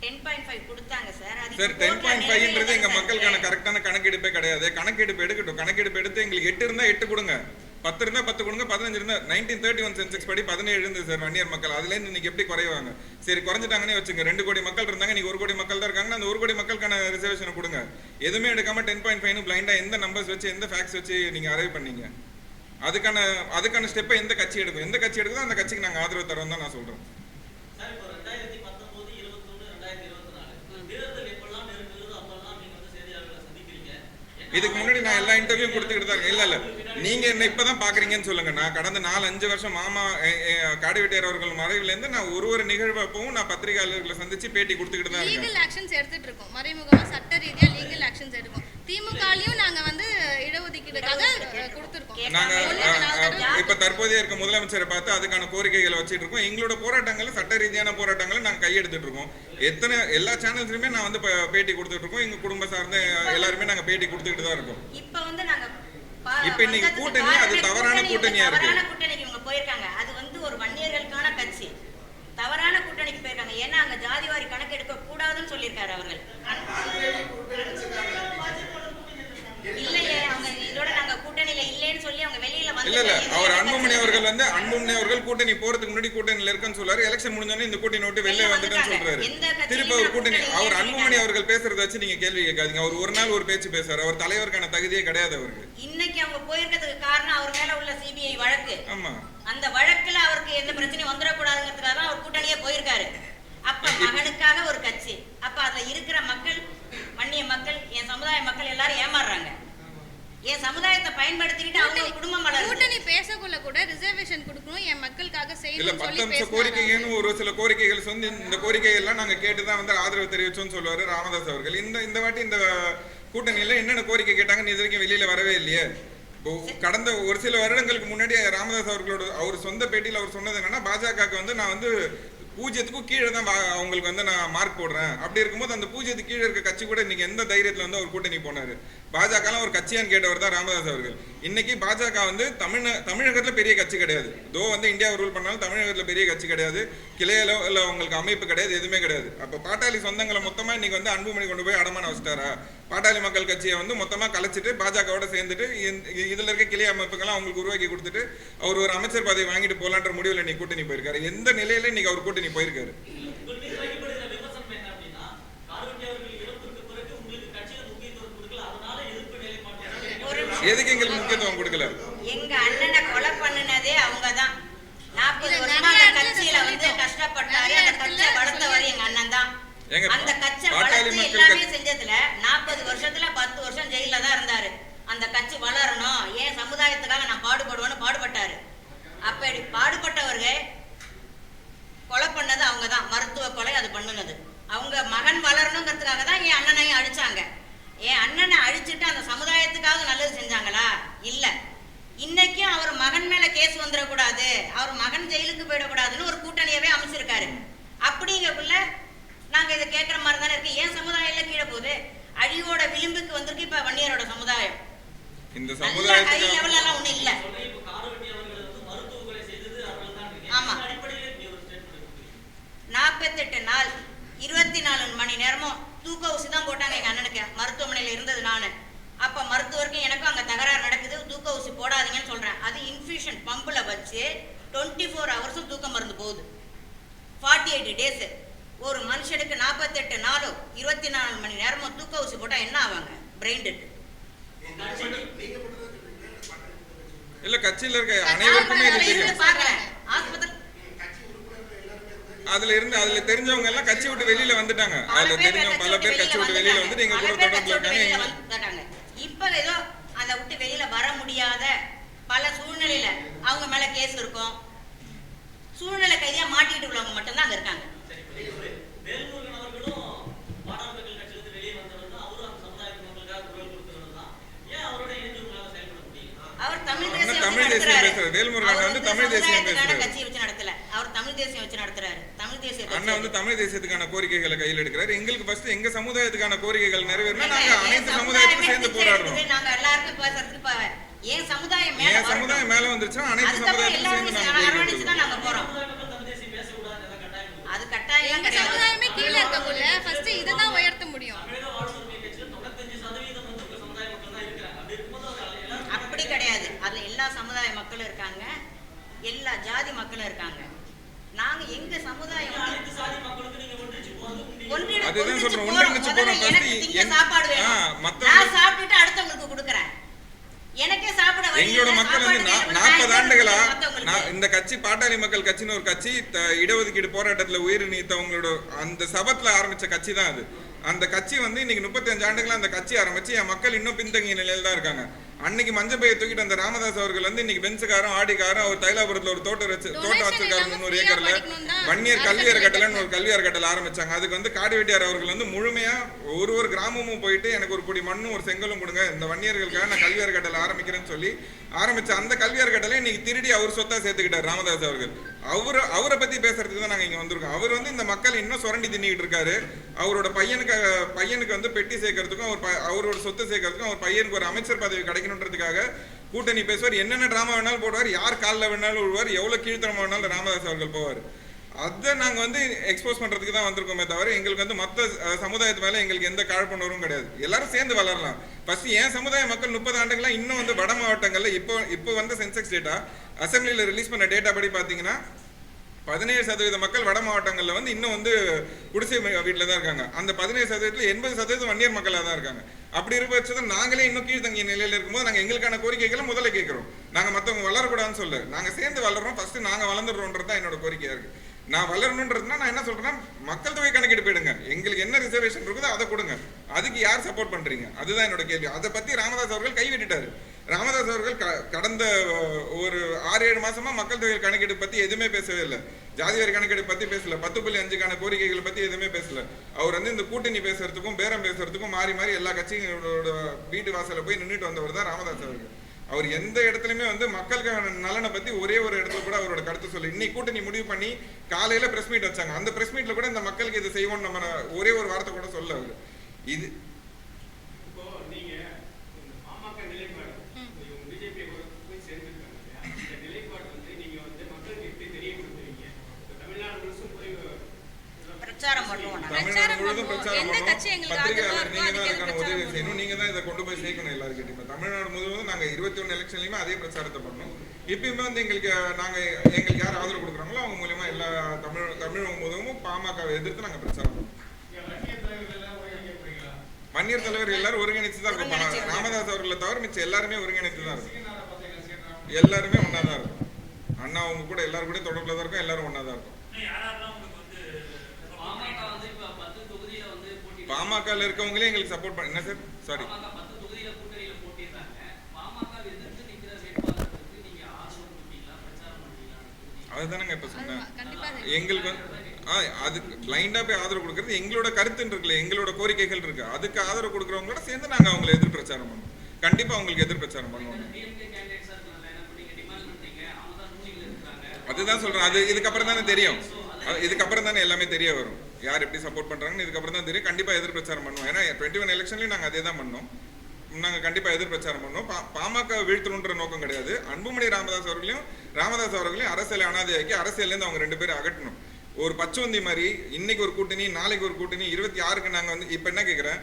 டென் பாயிண்ட் ஃபைவ் கொடுத்தாங்க சார் அது சார் இப்போ டென் கோர்ட்ல பாயிண்ட் ஃபைவ்ன்றது எங்க மக்களுக்கான. கரெக்டான கணக்கெடுப்பே கிடையாது. கணக்கெடுப்பு எடுக்கட்டும். கணக்கெடுப்பு எடுத்து எங்களுக்கு எட்டு இருந்தா எட்டு கொடுங்க. பத்து இருந்தால் பத்து கொடுங்க பதினஞ்சு இருந்தால் நைன்டீன் தேர்ட்டி ஒன் சென்செக்ஸ் படி பதினேழு இருந்தது சார் வன்னியர் மக்கள். அதுலேருந்து இன்னைக்கு எப்படி குறைவாங்க? சரி குறைஞ்சிட்டாங்கன்னே வச்சுங்க. ரெண்டு கோடி மக்கள் இருந்தாங்க இன்னைக்கு ஒரு கோடி மக்கள் தான் இருக்காங்கன்னா அந்த ஒரு கோடி மக்களுக்கான ரிசர்வேஷன் கொடுங்க. எதுவுமே எடுக்காம டென் பாயிண்ட் ஃபைவ் பிளைண்டாக எந்த நம்பர்ஸ் வச்சு எந்த ஃபேக்ஸ் வச்சு நீங்கள் அரைவ் பண்ணீங்க? அதுக்கான அதுக்கான ஸ்டெப்பை எந்த கட்சி எடுக்கும்? எந்த கட்சி எடுக்குதோ அந்த கட்சிக்கு நாங்கள் ஆதரவு தரோம் தான் நான் சொல்கிறோம் சார் இப்போ ரெண்டாயிரத்தி பத்தொன்பது இருபத்தொன்னு ரெண்டாயிரத்தி இருபத்தி நாலு தேர்தல் எப்பெல்லாம் நெருங்குதோ அப்பெல்லாம் நீங்க வந்து செய்தியாளர்களை சந்திக்கிறீங்க என்ன இதுக்கு முன்னாடி நான் எல்லா இன்டர்வியூ கொடுத்துக்கிட்டு தான் இருக்கேன். இல்ல இல்ல. நீங்க என்ன இப்பதான் பாக்குறீங்கன்னு சொல்லுங்க. நான் கடந்த நாலு அஞ்சு வருஷம் மாமா காடு வெட்டியார் அவர்கள் மறைவுல இருந்து நான் ஒரு ஒரு நிகழ்வு அப்பவும் நான் பத்திரிகையாளர்களை சந்திச்சு பேட்டி கொடுத்துக்கிட்டு தான் இருக்கேன். லீகல் ஆக்ஷன்ஸ் எடுத்துட்டு இருக்கோம். மறைமுகமா சட்ட ரீதியா லீகல் ஆக்ஷன்ஸ் எடுக்கும் திமுகலயும் நாங்க வந்து இடஒதுக்கீடுக்காக கொடுத்திருக்கோம். நாங்க இப்ப தற்போதைய இருக்க முதலமைச்சரை பார்த்து அதுக்கான கோரிக்கைகளை வச்சிட்டு இருக்கோம். எங்களோட போராட்டங்கள் சட்ட ரீதியான போராட்டங்களை நாங்க கையெடுத்துட்டு இருக்கோம். எத்தனை எல்லா சேனல்ஸ்லயுமே நான் வந்து பேட்டி கொடுத்துட்டு இருக்கோம். எங்க குடும்ப சார்ந்த எல்லாருமே நாங்க பேட்டி கொடுத்துக்கிட்டு தான் இருக்கோம். இப்ப வந்து நாங்க இப்ப இன்னைக்கு கூட்டணி, அது தவறான கூட்டணி, கூட்டணியா இருக்கு. தவறான கூட்டணிக்கு இவங்க போயிருக்காங்க. அது வந்து ஒரு வன்னியர்களுக்கான கட்சி. தவறான கூட்டணிக்கு போயிருக்காங்க. ஏன்னா அங்க ஜாதிவாரி கணக்கு எடுக்க கூடாதுன்னு சொல்லியிருக்காரு அவர்கள் இல்லையே அவங்க இதோட நாங்க கூட்டணியில இல்லைன்னு சொல்லி அவங்க வெளியில வந்து இல்ல இல்ல. அவர் அன்புமணி அவர்கள் வந்து அன்புமணி அவர்கள் கூட்டணி போறதுக்கு முன்னாடி கூட்டணியில இருக்குன்னு சொல்றாரு எலெக்ஷன் முடிஞ்சோடனே இந்த கூட்டணி விட்டு வெளியே வந்துட்டேன்னு வந்துட்டாங்க. சொல்றாரு. எந்த கட்சியிலும் திருப்பி அவர் கூட்டணி கூட்டணி அவர் இல்லைன்னு அன்புமணி சொல்லிட்டாங்க. அவர்கள் பேசுறத வச்சு நீங்க கேள்வி கேட்காதீங்க. அவர் ஒரு நாள் ஒரு பேச்சு பேசுறாரு. அவர் தலைவருக்கான தகுதியே கிடையாது அவருக்கு. இன்னைக்கு அவங்க போயிருக்கிறதுக்கு காரணம் அவர் மேல உள்ள சிபிஐ வழக்கு. ஆமா. அந்த வழக்குல அவருக்கு எந்த பிரச்சனையும் வந்துடக்கூடாதுங்கிறதுக்காக தான் அவர் கூட்டணியே போயிருக்காரு. அப்ப மகனுக்காக ஒரு கட்சி. அப்ப அதுல இருக்கிற மக்கள் வன்னிய மக்கள் என் சமுதாய மக்கள் எல்லாரும் ஏமாறுறாங்க. என் சமுதாயத்தை பயன்படுத்திக்கிட்டு அவங்க குடும்பம் வளருது. கூட்டணி பேசக்குள்ள கூட ரிசர்வேஷன் கொடுக்கணும் என் மக்களுக்காக பத்து சொல்லி அம்ச பேசினாங்க கோரிக்கைகள்னு ஒரு சில கோரிக்கைகள் சொல்லி இந்த கோரிக்கைகள்லாம் நாங்க கேட்டுதான் வந்து ஆதரவு தெரிவிச்சோம்னு சொல்லுவாரு ராமதாஸ் அவர்கள். இந்த இந்த வாட்டி இந்த கூட்டணியில என்னென்ன கோரிக்கை கேட்டாங்கன்னு இது வரைக்கும் வெளியில வரவே இல்லையே. கடந்த ஒரு சில வருடங்களுக்கு முன்னாடி ராமதாஸ் அவர்களோட அவர் சொந்த பேட்டியில அவர் சொன்னது என்னன்னா பாஜகவுக்கு வந்து நான் வந்து பூஜ்ஜியத்துக்கும் கீழே தான் அவங்களுக்கு வந்து நான் மார்க் போடுறேன். அப்படி இருக்கும்போது அந்த பூஜ்ஜியத்துக்கு கீழே இருக்க கட்சி கூட இன்னைக்கு எந்த தைரியத்தில் வந்து அவர் கூட்டணி போனார்? பாஜகலாம் ஒரு கட்சியான்னு கேட்டவர் தான் ராமதாஸ் அவர்கள். இன்னைக்கு பாஜக வந்து தமிழ் தமிழகத்தில் பெரிய கட்சி கிடையாது. தோ வந்து இந்தியாவை ரூல் பண்ணாலும் தமிழகத்தில் பெரிய கட்சி கிடையாது. கிளையிலோ இல்லை உங்களுக்கு அமைப்பு கிடையாது எதுவுமே கிடையாது. அப்போ பாட்டாளி சொந்தங்களை மொத்தமாக இன்னைக்கு வந்து அன்புமணி கொண்டு போய் அடமான வச்சுட்டாரா? பாட்டாளி மக்கள் கட்சியை வந்து மொத்தமா கலைச்சிட்டு பாஜகவோட சேர்ந்துட்டு இதுல இருக்க கிளை அமைப்புகள்லாம் அவங்களுக்கு உருவாக்கி கொடுத்துட்டு அவர் ஒரு அமைச்சர் பதவி வாங்கிட்டு போலான்ற முடிவுல இன்னைக்கு கூட்டணி போயிருக்காரு. எந்த நிலையில இன்னைக்கு அவர் கூட்டணி போயிருக்காரு? எதுக்கு எங்களுக்கு முக்கியத்துவம் கொடுக்கல? எங்க அண்ணனை கொலை பண்ணுனதே அவங்கதான். நாற்பது வருஷமா அந்த கட்சியில வந்து. கஷ்டப்பட்டாரு. அந்த இடத்துல கட்சியை வளர்த்தவர் எங்க அண்ணன் தான் எங்க அந்த பாட்டாளி வளர்த்து எல்லாமே கட்சி- செஞ்சதுல நாற்பது வருஷத்துல பத்து வருஷம் ஜெயில தான் இருந்தாரு. அந்த கட்சி வளரணும். ஏன் சமுதாயத்துக்காக நான் பாடுபடுவேன்னு பாடுபட்டாரு. அப்படி பாடுபட்டவர்கள் கொலை பண்ணது அவங்க தான் மருத்துவ கொலை அது பண்ணுனது. அவங்க மகன் வளரணுங்கிறதுக்காக தான் என் அண்ணனையும் அழிச்சாங்க என் அண்ணனை அழிச்சிட்டு அந்த சமுதாயத்துக்காக நல்லது செஞ்சாங்களா? இல்ல. இன்னைக்கும் அவர் மகன் மேல கேஸ் வந்துடக்கூடாது. அவர் மகன் ஜெயிலுக்கு போயிடக்கூடாதுன்னு ஒரு கூட்டணியவே அமைச்சிருக்காரு. அப்படிங்கக்குள்ள நாங்க இதை கேட்குற மாதிரி தானே இருக்கு. ஏன் சமுதாயம் எல்லாம் கீழே போகுது? அழிவோட விளிம்புக்கு வந்திருக்கு இப்ப வன்னியரோட சமுதாயம். இந்த ஹை எல்லாம் ஒண்ணும் இல்ல. சொல்றேன் இப்போ கார்வெட்டி அவர்கள் வந்து மருத்துவ கொலை செய்தது அவர்கள் தான் இருக்கு ஆமா. இந்த அடிப்படையில் நீங்க ஒரு ஸ்டேட்மெண்ட் கொடுக்குறீங்க நாற்பத்தெட்டு நாள் இருபத்தி நாலு மணி நேரமும் தூக்க ஊசி தான் போட்டாங்க எங்க அண்ணனுக்கு. மருத்துவமனையில இருந்தது நானு. அப்ப மருத்துவருக்கும் எனக்கும் அங்க தகராறு நடக்குது. தூக்க ஊசி போடாதீங்கன்னு சொல்றேன். அது இன்ஃபியூஷன் பம்புல வச்சு டுவெண்ட்டி ஃபோர் ஹவர்ஸும் தூக்க மருந்து போகுது. ஃபார்ட்டி எயிட் டேஸ் நாற்பத்தெட்டு நாளும் இருபத்தி நாலு மணி நேரமும் தூக்க ஊசி போட்டா என்ன ஆவாங்க? பிரெயின் டெட் இல்ல கட்சியில இருக்க அனைவருக்குமே அதுல இருந்து அதுல தெரிஞ்சவங்க எல்லாம் கட்சி விட்டு வெளியில வந்துட்டாங்க. அதுல தெரிஞ்சவங்க பல பேர் கட்சி விட்டு வெளியில வந்துட்டு எங்க கூட தொடர்புல விட்டு இருக்காங்க வெளியில எங்க- வந்துட்டாங்க இப்ப ஏதோ அதை விட்டு வெளியில வர முடியாத பல சூழ்நிலையில அவங்க மேல கேஸ் இருக்கும். சூழ்நிலை கைதியா மாட்டிட்டு உள்ளவங்க மட்டும்தான் அங்க இருக்காங்க சரி, இப்ப இவரு வேல்முருகன் அவர்களும் மாணவர் மக்கள் கட்சியிலிருந்து வெளியே வந்தவர் தான் அவரும் அந்த சமுதாயத்து மக்களுக்காக குரல் கொடுத்தவர் தான் ஏன் அவரோட இணைந்து உங்களால செயல்பட முடியும் அவர் தமிழ் அண்ணா தேசியம் தமிழ் தேசியம். பேசுறாரு. வேல்முருகன் அவர் வந்து தமிழ் தேசியம் பேசுறாரு. கட்சி வச்சு நடத்தல. அவர் தமிழ் தேசியம் வச்சு நடத்துறாரு. தமிழ் தேசிய அண்ணா வந்து தமிழ் தேசியத்துக்கான கோரிக்கைகளை கையில் எடுக்கிறாரு. எங்களுக்கு ஃபர்ஸ்ட் எங்க சமுதாயத்துக்கான கோரிக்கைகள் நிறைவேறினா நாங்க அனைத்து சமுதாயத்துக்கும் சேர்ந்து போராடுறோம். நாங்க எல்லாருக்கும் பேசுறதுக்கு ஏன் சமுதாயம் மேல என் சமுதாயம் மேல வந்துருச்சுன்னா அனைத்து சமுதாயத்துக்கும் சேர்ந்து நாங்க அரவணைச்சு தான் நாங்க போறோம்? அது கட்டாயம் சமுதாயமே கீழே இருக்கக்குள்ள ஃபர்ஸ்ட் இதை தான் உயர்த்த முடியும் தமிழக வாழ்வுரிமை கட்சியில தொண்ணூத்தஞ்சு சதவீதம் வந்து உங்க சமுதாய மக்கள் தான் இருக்கிறாங்க அப்படி இருக்கும்போது அவர் எல்லாரும் அப்படி கிடையாது அதுல எல்லா சமுதாய மக்களும் இருக்காங்க. எல்லா ஜாதி மக்களும் இருக்காங்க. நாங்க எங்க சமுதாயம் சாப்பாடு நான் சாப்பிட்டுட்டு அடுத்தவங்களுக்கு கொடுக்குறேன். எனக்கே சாப்பிட எங்களோட. மக்கள் வந்து நாற்பது ஆண்டுகளா இந்த கட்சி பாட்டாளி மக்கள் கட்சின்னு ஒரு கட்சி இடஒதுக்கீடு போராட்டத்துல உயிர் நீத்தவங்களோட அந்த சபத்துல ஆரம்பிச்ச கட்சி தான் அது. அந்த கட்சி வந்து இன்னைக்கு முப்பத்தஞ்சு ஆண்டுகளா அந்த கட்சி ஆரம்பிச்சு என் மக்கள் இன்னும் பின்தங்கிய நிலையில தான் இருக்காங்க. அன்னைக்கு மஞ்சள் பையை தூக்கிட்டு அந்த ராமதாஸ் அவர்கள் வந்து இன்னைக்கு பென்ஸுக்காரன் ஆடிக்காரன் அவர் தைலாபுரத்துல ஒரு தோட்டம் வச்சு தோட்டம் வச்சிருக்காரு முந்நூறு ஏக்கர்ல. வன்னியர் கல்வி அறக்கட்டளை அறக்கட்டளைன்னு ஒரு கல்வி அறக்கட்டளை ஆரம்பிச்சாங்க. அதுக்கு வந்து காடு வெட்டியார் அவர்கள் வந்து முழுமையா ஒரு ஒரு கிராமமும் போயிட்டு எனக்கு ஒரு பொடி மண்ணும் ஒரு செங்கலும் கொடுங்க இந்த வன்னியர்களுக்காக நான் கல்வி அறக்கட்டளை ஆரம்பிக்கிறேன்னு சொல்லி ஆரம்பிச்ச அந்த கல்வி அறக்கட்டளை இன்னைக்கு திருடி அவர் சொத்தா சேர்த்துக்கிட்டார் ராமதாஸ் அவர்கள். அவரு அவரை பத்தி பேசுறதுக்கு தான் நாங்க இங்க வந்திருக்கோம். அவர் வந்து இந்த மக்கள் இன்னும் சுரண்டி தின்னிட்டு இருக்காரு. அவரோட பையனுக்கு பையனுக்கு வந்து பெட்டி சேர்க்கறதுக்கும் அவர் ப- அவரோட சொத்து சேர்க்கறதுக்கும் அவர் பையனுக்கு ஒரு அமைச்சர் பதவி கிடைக்கணுன்றதுக்காக கூட்டணி பேசுவார். என்னென்ன டிராமா வேணாலும் போடுவார். யார் காலில் வேணாலும் விழுவார். எவ்வளோ கீழ்த்தரமா வேணாலும் ராமதாஸ் அவர்கள் போவார். அதை நாங்கள் வந்து எக்ஸ்போஸ் பண்ணுறதுக்கு தான் வந்திருக்கோமே தவிர எங்களுக்கு வந்து மற்ற சமுதாயத்து மேலே எங்களுக்கு எந்த காழ்ப்புணர்வும் கிடையாது. எல்லாரும் சேர்ந்து வளரலாம். ஃபஸ்ட்டு என் சமுதாய மக்கள் முப்பது ஆண்டுகளா இன்னும் வந்து வட மாவட்டங்களில் இப்போ இப்போ வந்து சென்செக்ஸ் டேட்டா அசம்பிளியில் ரிலீஸ் பண்ண டேட்டா படி பார்த்தீங்கன்னா பதினேழு சதவீத மக்கள் வட மாவட்டங்களில் வந்து இன்னும் வந்து குடிசை வீட்டில் தான் இருக்காங்க. அந்த பதினேழு சதவீதத்தில் எண்பது சதவீதம் வன்னியர் மக்களாக தான் இருக்காங்க. அப்படி இருக்க பட்சத்தில் நாங்களே இன்னும் கீழ்த்தங்கிய நிலையில் இருக்கும்போது நாங்கள் எங்களுக்கான கோரிக்கைகளை முதல்ல கேட்குறோம். நாங்கள் மற்றவங்க வளரக்கூடாதுன்னு சொல்ல நாங்கள் சேர்ந்து வளர்றோம். ஃபஸ்ட்டு நாங்கள் வளர்ந்துடுறோன்றது தான் என்னோட கோரிக்கையாக இருக்குது நான் வளரணுன்றதுனா நான் என்ன சொல்றேன்னா மக்கள் தொகை கணக்கெடுப்பு எடுங்க எங்களுக்கு என்ன ரிசர்வேஷன் இருக்குதோ அதை கொடுங்க. அதுக்கு யார் சப்போர்ட் பண்றீங்க? அதுதான் என்னோட கேள்வி. அதை பத்தி ராமதாஸ் அவர்கள் கைவிட்டுட்டாரு ராமதாஸ் அவர்கள் க- கடந்த ஒரு ஆறு ஏழு மாசமா மக்கள் தொகை கணக்கெடுப்பு பத்தி எதுவுமே பேசவே இல்லை. ஜாதிவாரி கணக்கெடுப்பு பத்தி பேசல. பத்து புள்ளி அஞ்சுக்கான கோரிக்கைகளை பத்தி எதுவுமே பேசல. அவர் வந்து இந்த கூட்டணி பேசுறதுக்கும் பேரம் பேசுறதுக்கும் மாறி மாறி எல்லா கட்சிகளோட வீட்டு வாசலில் போய் நின்றுட்டு வந்தவர் தான் ராமதாஸ் அவர்கள். அவர் எந்த இடத்துலையுமே வந்து மக்களுக்கான நலனை பத்தி ஒரே ஒரு இடத்துல கூட அவரோட கருத்து சொல்லி இன்னைக்கு கூட்டணி முடிவு பண்ணி காலையில பிரஸ் மீட் வச்சாங்க. அந்த பிரஸ் மீட்ல கூட இந்த மக்களுக்கு இது செய்வோம் நம்ம ஒரே ஒரு வார்த்தை கூட சொல்ல அவர். இது இப்போ நீங்க இந்த பாமக நிலைப்பாடு இவங்க பிஜேபி போய் சேர்ந்துருக்காங்க இல்லையா? இந்த நிலைப்பாடு வந்து நீங்க வந்து மக்களுக்கு எப்படி தெரியப்படுத்துவீங்க இப்போ தமிழ்நாடு முழுசும் போய் பிரச்சாரம் பண்ணுவோம் நாங்க. தமிழ்நாடு பிரச்சாரம் முழுவதும் பண்ணுவோம். பிரச்சாரம் எந்த கட்சி பண்ணுவோம் எங்களுக்கு பத்திரிகையாளர் ஆதரவா நீங்க தான் இருக்கோ அதுக்கான அதுக்கு உதவி பிரச்சாரம் செய்யணும் நீங்க தான் இதை கொண்டு போய் சேர்க்கணும் எல்லாருக்கிட்டையும் இப்ப தமிழ்நாடு முழுவதும் ஒண்ணு எலெக்ஷன்லயுமே அதே பிரச்சாரத்தை பண்ணோம் இப்பயுமே வந்து எங்களுக்கு நாங்க எங்களுக்கு யார் ஆதரவு கொடுக்குறாங்களோ அவங்க மூலியமா எல்லா தமிழ் தமிழகம் முழுவதும் பாமகவை எதிர்த்து நாங்க பிரச்சாரம் பண்ணோம். வன்னியர் தலைவர் எல்லாரும் ஒருங்கிணைச்சு தான் இருக்கும் ராமதாஸ் அவர்களை தவிர மிச்சம் எல்லாருமே ஒருங்கிணைத்து தான் இருக்கும் எல்லாருமே ஒண்ணா தான் இருக்கும் அண்ணா அவங்க கூட எல்லாரும் கூட தொடர்புல தான் இருக்கும். எல்லாரும் ஒண்ணா தான் இருக்கும் பாமக வந்து இப்ப பத்து தொகுதியில வந்து போட்டி பாமகல இருக்கவங்களே எங்களுக்கு சப்போர்ட் பண்ண என்ன சார்? சாரி பாமக பத்து தொகுதியில கூட்டணியில போட்டிடுறாங்க பாமக எதிர்த்து நிக்கிற வேட்பாளருக்கு நீங்க ஆதரவு கொடுப்பீங்களா பிரச்சாரம் பண்ணுவீங்களா அதுதானங்க இப்ப சொன்னேன். எங்களுக்கு வந்து ஆ அதுக்கு பிளைண்டா போய் ஆதரவு கொடுக்கறது எங்களோட கருத்துன்னு இருக்குல்ல எங்களோட கோரிக்கைகள் இருக்கு. அதுக்கு ஆதரவு கொடுக்குறவங்களோட சேர்ந்து நாங்க அவங்களை எதிர் பிரச்சாரம் பண்ணுவோம். கண்டிப்பா அவங்களுக்கு எதிர் பிரச்சாரம் பண்ணுவோம். அதுதான் சொல்றேன். அது இதுக்கப்புறம் தானே தெரியும். அது இதுக்கப்புறம் தானே எல்லாமே தெரிய வரும். யார் எப்படி சப்போர்ட் பண்றாங்கன்னு இதுக்கப்புறம் தான் தெரியும். கண்டிப்பா எதிர் பிரச்சாரம் பண்ணுவோம். ஏன்னா டுவெண்ட்டி ஒன் எலெக்ஷன்லயும் நாங்க அதே தான் பண்ணோம். நாங்கள் கண்டிப்பாக எதிர் பிரச்சாரம் பண்ணோம். பா- பாமக வீழ்த்தணுன்ற நோக்கம் கிடையாது. அன்புமணி ராமதாஸ் அவர்களையும் ராமதாஸ் அவர்களையும் அரசியல் அனாதையாக்கி அரசியல்லேருந்து அவங்க ரெண்டு பேரும் அகட்டணும் ஒரு பச்சோந்தி மாதிரி இன்னைக்கு ஒரு கூட்டணி நாளைக்கு ஒரு கூட்டணி இருபத்தி ஆறுக்கு நாங்கள் வந்து இப்போ என்ன கேட்குறேன்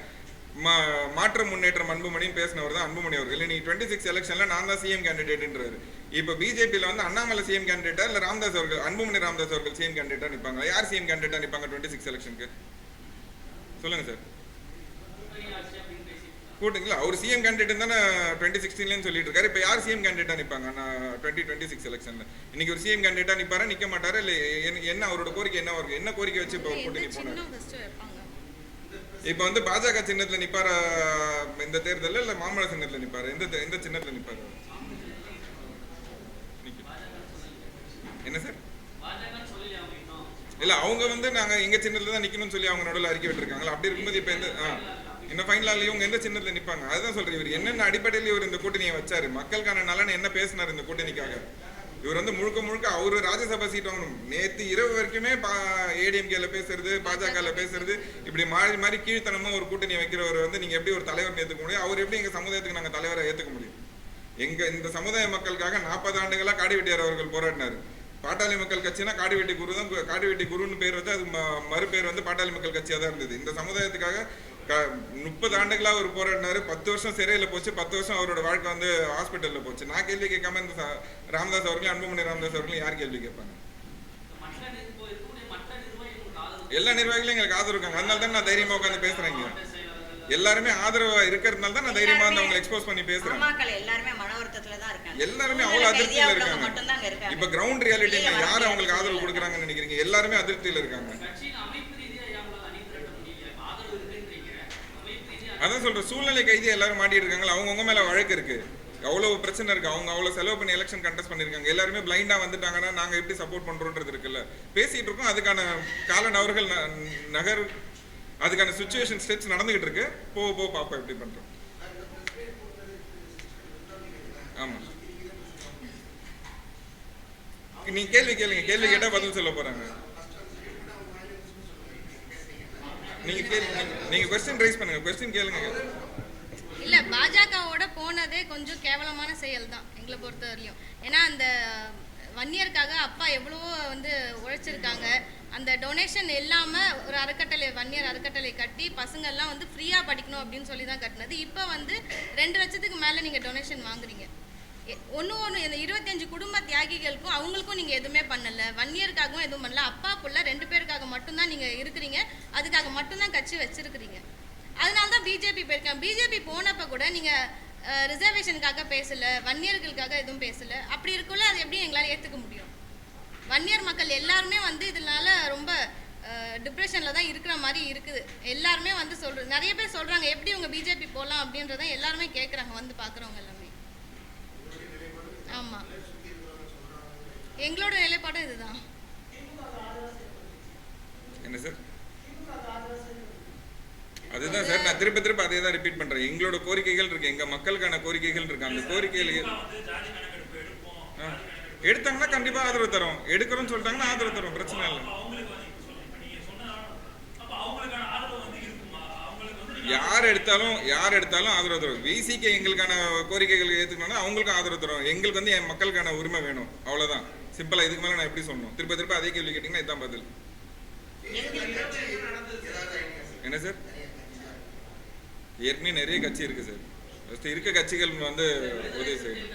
மா மாற்ற முன்னேற்றம் அன்புமணின்னு பேசினவர் தான் அன்புமணி அவர்கள். இன்னைக்கு டுவெண்ட்டி சிக்ஸ் எலெக்ஷனில் நான் தான் சிஎம் கேண்டிடேட்ன்றாரு இப்போ பிஜேபியில் வந்து அண்ணாமலை சிஎம் கேண்டிடேட்டா இல்லை ராமதாஸ் அவர்கள் அன்புமணி ராமதாஸ் அவர்கள் சிஎம் கேண்டிடேட்டா நிப்பாங்க? யார் சிஎம் கேண்டிடேட்டா நிற்பாங்க டுவெண்ட்டி சிக்ஸ் எலெக்ஷனுக்கு சொல்லுங்க சார் கூட்டணி ஆட்சி அப்படின்னு பேசிட்டு கூட்டுங்களா அவர் சிஎம் கேண்டிடேட் தானே டுவெண்ட்டி சிக்ஸ்டீன்லேன்னு சொல்லிட்டு இருக்காரு இப்போ யார் சிஎம் கேண்டிடேட்டாக நிற்பாங்க நான் டுவெண்ட்டி டுவெண்ட்டி சிக்ஸ் எலெக்ஷனில் இன்னைக்கு ஒரு சிஎம் கேண்டிடேட்டாக நிற்பாரா நிற்க மாட்டாரா? இல்லை என்ன- அவரோட கோரிக்கை என்ன இருக்கு என்ன கோரிக்கை வச்சு இப்போ ஃபர்ஸ்ட் வைப்பாங்க? இப்போ வந்து பாஜக சின்னத்துல நிப்பாரா இந்த தேர்தல்ல? இல்ல மாம்பழ சின்னத்துல நிப்பாரு? எந்த எந்த சின்னத்துல நிக்க- என்ன சார்? இல்ல அவங்க வந்து நாங்க எங்க சின்னத்துல தான் நிக்கணும்னு சொல்லி அவங்க நடுவில் அறிக்கை விட்டுருக்காங்களா? அப்படி இருக்கும்போது இப்ப எந்த ஆ, இந்த ஃபைனலால இவங்க எந்த சின்னத்துல நிப்பாங்க? அதுதான் சொல்றேன் இவர். என்னென்ன அடிப்படையில் இவர் இந்த கூட்டணியை வச்சாரு? மக்களுக்கான நலன் என்ன பேசினார் இந்த கூட்டணிக்காக? இவர் வந்து முழுக்க முழுக்க அவரு ராஜ்யசபா சீட் வாங்கணும். நேற்று இரவு வரைக்குமே ஏடிஎம்கேல பேசுறது பாஜகல பேசுறது இப்படி மாறி மாறி கீழ்த்தனமா ஒரு கூட்டணி வைக்கிறவர் வந்து நீங்க எப்படி ஒரு தலைவர் ஏத்துக்க முடியும்? அவர் எப்படி எங்க சமுதாயத்துக்கு நாங்க தலைவரை ஏத்துக்க முடியும்? எங்க இந்த சமுதாய மக்களுக்காக நாற்பது ஆண்டுகளா காடி வெட்டியார் அவர்கள் போராடினாரு. பாட்டாளி மக்கள் கட்சினா காடி வெட்டி குரு தான் காடி வெட்டி குருன்னு பேர் வந்து அது மறுபேர் வந்து பாட்டாளி மக்கள் கட்சியாக தான் இருந்தது. இந்த சமுதாயத்துக்காக முப்பது ஆண்டுகளா அவர் போராடினாரு. பத்து வருஷம் சிறையில போச்சு. பத்து வருஷம் அவரோட வாழ்க்கை வந்து ஹாஸ்பிட்டல்ல போச்சு. நான் கேள்வி கேட்காம இந்த ராமதாஸ் அவர்களும் அன்புமணி ராமதாஸ் அவர்களும் யார் கேள்வி கேட்பாங்க? எல்லா நிர்வாகிகளும் எங்களுக்கு ஆதரவு இருக்காங்க. அதனால தான் நான் தைரியமா உட்காந்து பேசுறேங்க செயலாளர்கள் எல்லாருமே ஆதரவா இருக்கிறதுனால தான் நான் தைரியமா வந்து அவங்களை எக்ஸ்போஸ் பண்ணி பேசுறேன். எல்லாருமே மன வருத்தத்துல தான் இருக்காங்க. எல்லாருமே அவ்வளவு அதிருப்தியில இருக்காங்க. இப்ப கிரவுண்ட் ரியாலிட்டி வெளிய வர யார் அவங்களுக்கு ஆதரவு. கொடுக்குறாங்கன்னு நினைக்கிறீங்க? எல்லாருமே அதிருப்தியில இருக்காங்க கட்சியின் அமைப்பு ரீதியா யாங்களால அணி திரட்ட முடியல இப்ப ஆதரவு இருக்குன்றீங்க அமைப்பு ரீதியா அதான் சொல்ற சூழ்நிலை கைதி எல்லாரும் மாட்டிட்டு இருக்காங்களா அவங்கவுங்க மேல வழக்கு இருக்கு. அவ்வளவு பிரச்சனை இருக்கு. அவங்க அவ்வளவு செலவு பண்ணி எலெக்ஷன் கண்டெஸ்ட் பண்ணிருக்காங்க எல்லாருமே பிளைண்டா வந்துட்டாங்கன்னா நாங்க எப்படி சப்போர்ட் பண்றோன்றது இருக்குல்ல. பேசிட்டு இருக்கோம். அதுக்கான கால நபர்கள் ந- நகர் அதுக்கான சுச்சுவேஷன் ஸ்டெப்ஸ் நடந்துகிட்டு இருக்கு. போக போக பாப்பா எப்படி பண்றோம். ஆமா. நீ கேள்வி கேளுங்க. கேள்வி கேட்டா பதில் சொல்ல போறாங்க. நீங்க நீங்க- கொஸ்டின் ரைஸ் பண்ணுங்க கொஸ்டின் கேளுங்க. இல்ல பாஜகவோட போனதே கொஞ்சம் கேவலமான செயல் தான் எங்களை பொறுத்த வரையும் ஏன்னா அந்த வன்னியருக்காக அப்பா எவ்வளவோ வந்து உழைச்சிருக்காங்க. அந்த டொனேஷன் இல்லாமல் ஒரு அறக்கட்டளை வன்னியர் அறக்கட்டளை கட்டி பசங்கள்லாம் வந்து ஃப்ரீயாக படிக்கணும் அப்படின்னு சொல்லி தான் கட்டினது. இப்போ வந்து ரெண்டு லட்சத்துக்கு மேலே நீங்கள் டொனேஷன் வாங்குறீங்க. ஒன்று ஒன்று இந்த இருபத்தஞ்சு குடும்ப தியாகிகளுக்கும் அவங்களுக்கும் நீங்கள் எதுவுமே பண்ணலை. வன்னியருக்காகவும் எதுவும் பண்ணல. அப்பா புள்ள ரெண்டு பேருக்காக மட்டும்தான் நீங்கள் இருக்கிறீங்க. அதுக்காக மட்டும்தான் கட்சி வச்சுருக்கிறீங்க. அதனால தான் பிஜேபி போயிருக்கேன் பிஜேபி போனப்போ கூட நீங்கள் ரிசர்வேஷனுக்காக பேசலை. வன்னியர்களுக்காக எதுவும் பேசலை. அப்படி இருக்குள்ள அது எப்படி எங்களால் ஏற்றுக்க முடியும்? வன்னியர் மக்கள் எல்லாருமே வந்து இதனால ரொம்ப டிப்ரெஷனில் தான் இருக்கிற மாதிரி இருக்குது. எல்லாருமே வந்து சொல்கிற நிறைய பேர் சொல்கிறாங்க எப்படி உங்கள் பிஜேபி போகலாம் அப்படின்றத எல்லாருமே கேட்குறாங்க வந்து பார்க்குறவங்க எல்லாமே ஆமாம் எங்களோட நிலைப்பாடும் இதுதான். என்ன சார்? அதுதான் சார் நான் திரும்ப திரும்ப அதே தான் ரிப்பீட் பண்றேன். எங்களோட கோரிக்கைகள் இருக்கு. எங்க மக்களுக்கான கோரிக்கைகள் இருக்கு. அந்த கோரிக்கையில ஆ. எடுத்தாங்கன்னா கண்டிப்பா ஆதரவு தரோம். எடுக்கிறோம்னு சொல்லிட்டாங்கன்னா ஆதரவு தரோம். பிரச்சனை இல்லை. யார் எடுத்தாலும் யார் எடுத்தாலும் ஆதரவு தரும். விசிக்கு எங்களுக்கான கோரிக்கைகள் ஏற்றுக்கணும்னா அவங்களுக்கும் ஆதரவு தரும். எங்களுக்கு வந்து என் மக்களுக்கான உரிமை வேணும். அவ்வளோதான் சிம்பிளாக இதுக்கு மேலே நான் எப்படி சொன்னோம் திருப்ப திருப்ப அதே கேள்வி கேட்டிங்கன்னா இதுதான் பதில். என்ன சார்? ஏற்கனவே நிறைய கட்சி இருக்குது சார். ஃபஸ்ட்டு இருக்க கட்சிகள் வந்து உதவி செய்யணும்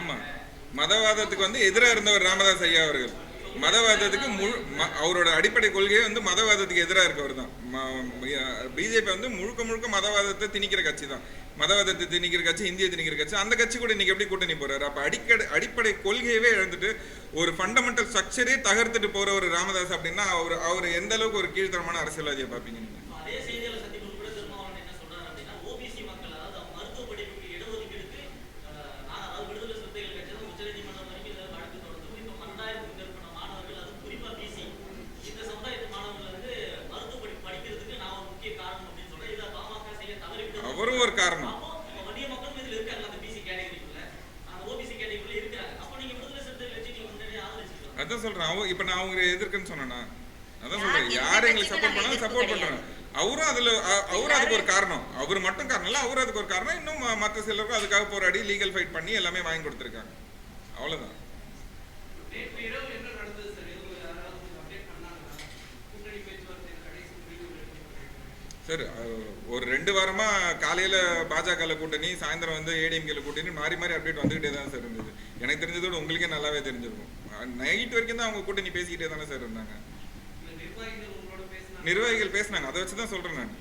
ஆமாம் மதவாதத்துக்கு வந்து எதிராக இருந்தவர் ராமதாஸ் ஐயா அவர்கள். மதவாதத்துக்கு முழு ம- அவரோட அடிப்படை கொள்கையே வந்து மதவாதத்துக்கு எதிராக இருக்கவர் தான். பிஜேபி வந்து முழுக்க முழுக்க மதவாதத்தை திணிக்கிற கட்சி தான். மதவாதத்தை திணிக்கிற கட்சி இந்திய திணிக்கிற கட்சி அந்த கட்சி கூட இன்னைக்கு எப்படி கூட்டணி போறாரு? அப்ப அடிக்கடி அடிப்படை கொள்கையவே இழந்துட்டு ஒரு ஃபண்டமெண்டல் ஸ்ட்ரக்சரே தகர்த்துட்டு போற ஒரு ராமதாஸ் அப்படின்னா அவர் அவர் எந்த அளவுக்கு ஒரு கீழ்த்தரமான அரசியல்வாதியை பார்ப்பீங்க நீங்க அதே செய்தியாளர் சந்திப்பு கூட திருமாவளவன் என்ன சொல்றாரு அப்படின்னா ஓபிசி மக்கள் அதாவது அவங்க மருத்துவ படிப்புக்கு இடஒதுக்கீடுக்கு அஹ், நான் அதாவது விடுதலை சிறுத்தைகள் கட்சி தான் உச்சநீதிமன்றம் வரைக்கும் இதை வழக்கு தொடர்ந்து இப்போ பன்னெண்டாயிரத்துக்கு மேற்பட்ட மாணவர்கள் அது குறிப்பா பிசி இந்த சமுதாயத்து மாணவர்கள் வந்து மருத்துவ படிப்பு படிக்கிறதுக்கு நான் ஒரு முக்கிய காரணம் அப்படின்னு சொல்றேன் இதை பாமக செய்ய தவறிவிட்டது அவரும் ஒரு காரணம் அப்போ அப்ப வன்னிய மக்களும் இதுல இருக்காங்க அந்த பிசி கேட்டகரிக்குள்ள அந்த ஓபிசி கேட்டகரிக்குள்ள இருக்காங்க அப்போ நீங்க விடுதலை சிறுத்தைகள் கட்சி நீங்க முன்னாடியே ஆதரிச்சிருக்கலாம் அதான் சொல்றேன். அவ இப்ப நான் அவங்க எதிர்க்குன்னு சொன்னேனா? அதான் சொல்றேன். யார் எங்களுக்கு சப்போர்ட் பண்ணாலும் சப்போர்ட். பண்றாங்க. அவரும் அதுல அவரும் அதுக்கு ஒரு காரணம். அவர் மட்டும் காரணம் இல்ல அவரும் அதுக்கு ஒரு காரணம். இன்னும் ம- மத்த சிலருக்கும் அதுக்காக போராடி லீகல் ஃபைட் பண்ணி எல்லாமே வாங்கி கொடுத்துருக்காங்க. அவ்வளவுதான் நேற்று இரவு என்ன நடந்தது சார் இவங்க யாராவது கொஞ்சம் அப்டேட் பண்ணாங்களா கூட்டணி பேச்சுவார்த்தை கடைசி முடிவு சார் சார் ஒரு ரெண்டு வாரமா காலையில பாஜக கூட்டணி சாயந்தரம் வந்து ஏடிஎம்கேல கூட்டணி மாறி மாறி அப்டேட் வந்துகிட்டே தான் சார் இருந்தது. எனக்கு தெரிஞ்சதோட உங்களுக்கே நல்லாவே தெரிஞ்சிருக்கும். நைட் வரைக்கும் தான் அவங்க கூட்டணி பேசிக்கிட்டே தானே சார் இருந்தாங்க. நிர்வாகிகள் பேசினாங்க. அதை வச்சு தான் சொல்றேன் நான்.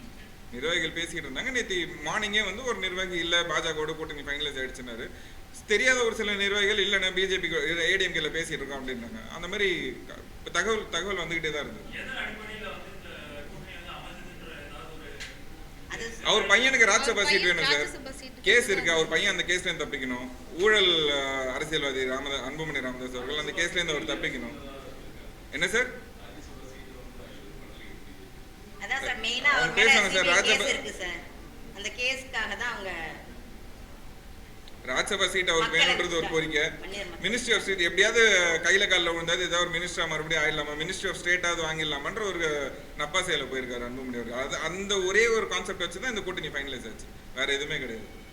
நிர்வாகிகள் பேசிக்கிட்டு இருந்தாங்க. நேற்று மார்னிங்கே வந்து ஒரு நிர்வாகி இல்லை பாஜகவோட கூட்டணி ஃபைனலைஸ் ஆயிடுச்சுனாரு தெரியாத ஒரு சில நிர்வாகிகள் இல்லைன்னா பிஜேபி ஏடிஎம்கேல பேசிட்டு இருக்கோம் அப்படின்னாங்க. அந்த மாதிரி தகவல் தகவல் வந்துகிட்டே தான் இருந்தது. அவர் பையனுக்கு அவர் சீட் வேணும் சார். கேஸ் இருக்கு அவர் பையன் அந்த கேஸ்ல இருந்து தப்பிக்கணும். ஊழல் அரசியல்வாதி ராமதா அன்புமணி ராமதாஸ் அவர்கள் அந்த கேஸ்ல இருந்து அவர் தப்பிக்கணும். என்ன சார்? அதான் சார் மெயினா அவர் பேசுவாங்க சார், ராஜப- கேஸ் இருக்கு சார். அந்த கேஸ்க்காக தான் அவங்க ராஜ்யசபா சீட் அவர் மக்களை வேணுன்றது ஒரு கோரிக்கை. மினிஸ்ட்ரி ஆஃப் ஸ்டேட் எப்படியாவது கையில காலில் விழுந்தாது ஏதாவது ஒரு மினிஸ்டரா மறுபடியும் ஆயிடலாமா? மினிஸ்ட்ரி ஆஃப் ஸ்டேட்டாவது வாங்கிடலாமான்ற ஒரு நப்பாசையில போயிருக்காரு அன்புமணி அவர்கள். அது அந்த ஒரே ஒரு கான்செப்ட் வச்சு தான் இந்த கூட்டணி ஃபைனலைஸ் ஆச்சு. வேற எதுவுமே கிடையாது.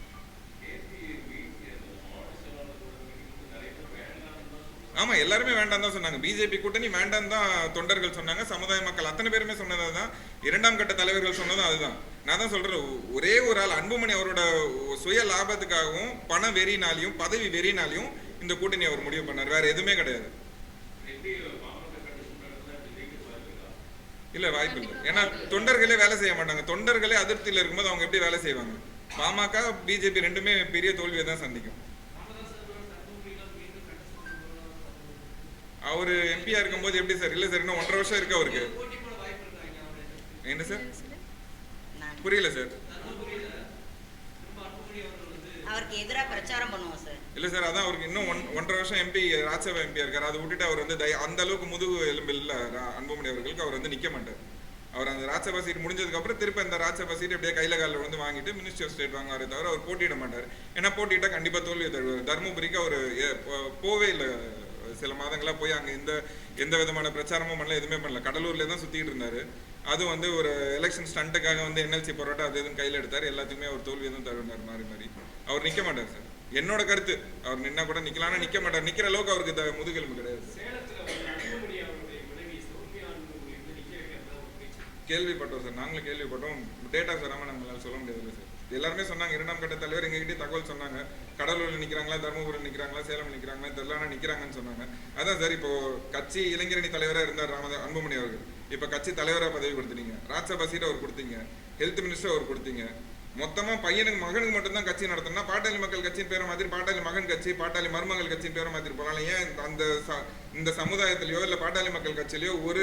ஆமா எல்லாருமே வேண்டாம் தான் சொன்னாங்க. பிஜேபி கூட்டணி வேண்டாம் தான் தொண்டர்கள் சொன்னாங்க. சமுதாய மக்கள் அத்தனை பேருமே சொன்னது அதுதான். இரண்டாம் கட்ட தலைவர்கள் சொன்னதும் அதுதான். நான் தான் சொல்றேன் ஒரே ஒரு ஆள் அன்புமணி அவரோட சுய லாபத்துக்காகவும் பண வெறினாலையும் பதவி வெறினாலையும் இந்த கூட்டணி அவர் முடிவு பண்ணார். வேற எதுவுமே கிடையாது. இல்ல வாய்ப்பு இல்லை. ஏன்னா தொண்டர்களே வேலை செய்ய மாட்டாங்க. தொண்டர்களே அதிருப்தியில இருக்கும்போது அவங்க எப்படி வேலை செய்வாங்க? பாமக பிஜேபி ரெண்டுமே பெரிய தோல்வியை தான் சந்திக்கும். அவர் எம்பியா இருக்கும்போது எப்படி சார்? இல்ல சார் இன்னும் ஒன்றரை வருஷம் இருக்கு அவருக்கு. என்ன சார்? புரியல சார். அவருக்கு எதிராக பிரச்சாரம் பண்ணுவோம் சார். இல்ல சார் அதான் அவருக்கு இன்னும் ஒன் ஒன்றரை வருஷம் எம்பி ராஜ்யசபா எம்பியா இருக்காரு. அதை விட்டுட்டு அவர் வந்து தய- அந்த அளவுக்கு முதுகு எலும்பு இல்ல அன்புமணி அவர்களுக்கு அவர் வந்து நிக்க மாட்டார். அவர் அந்த ராஜ்யசபா சீட் முடிஞ்சதுக்கு அப்புறம் திருப்பி அந்த ராஜ்யசபா சீட் அப்படியே கையில காலில் வந்து வாங்கிட்டு மினிஸ்டர் ஆஃப் ஸ்டேட் வாங்குவாரே தவிர அவர் போட்டியிட மாட்டார். ஏன்னா போட்டியிட்டா கண்டிப்பா தோல்வியை தருவார். தருமபுரிக்கு அவர் போவே இல்லை. சில மாதங்களா போய் அங்க எந்த எந்த விதமான பிரச்சாரமும் பண்ணல எதுவுமே பண்ணல. கடலூர்ல தான் சுத்திட்டு இருந்தாரு. அது வந்து ஒரு எலெக்ஷன் ஸ்டண்ட்டுக்காக வந்து என்எல்சி போராட்டம் அது எதுவும் கையில எடுத்தார். எல்லாத்தையுமே அவர் தோல்வி எதுவும் தருவார் மாறி மாறி. அவர் நிக்க மாட்டார் சார். என்னோட கருத்து. அவர் நின்னா கூட நிக்கலாம் ஆனா நிக்க மாட்டார். நிக்கிற அளவுக்கு அவருக்கு முதுகெலும்பு கிடையாது கேள்விப்பட்டோம் சார். நாங்களும் கேள்விப்பட்டோம். டேட்டா வராம நம்மளால சொல்ல முடியாது சார். எல்லாருமே சொன்னாங்க இரண்டாம் கட்ட தலைவர் எங்ககிட்ட தகவல் சொன்னாங்க. கடலூர்ல நிக்கிறாங்களா தருமபுரம் நிக்கிறாங்களா சேலம் நிக்கிறாங்களா தெரியல நிக்கிறாங்கன்னு சொன்னாங்க. அதான் சார் இப்போ கட்சி இளைஞரணி தலைவரா இருந்தார் ராமதா அன்புமணி அவர்கள். இப்ப கட்சி தலைவரா பதவி கொடுத்தீங்க ராஜ்யசபா சீட் அவர் கொடுத்தீங்க. ஹெல்த் மினிஸ்டர் அவர் கொடுத்தீங்க. மொத்தமாக பையனுக்கு மகனுக்கு மட்டும்தான் கட்சி நடத்தணும்னா பாட்டாளி மக்கள் கட்சியின் பேரை மாதிரி பாட்டாளி மகன் கட்சி பாட்டாளி மருமகள் கட்சியின் பேரை மாதிரி போகலாம். ஏன் அந்த ச- இந்த சமுதாயத்திலயோ இல்லை பாட்டாளி மக்கள் கட்சியிலையோ ஒரு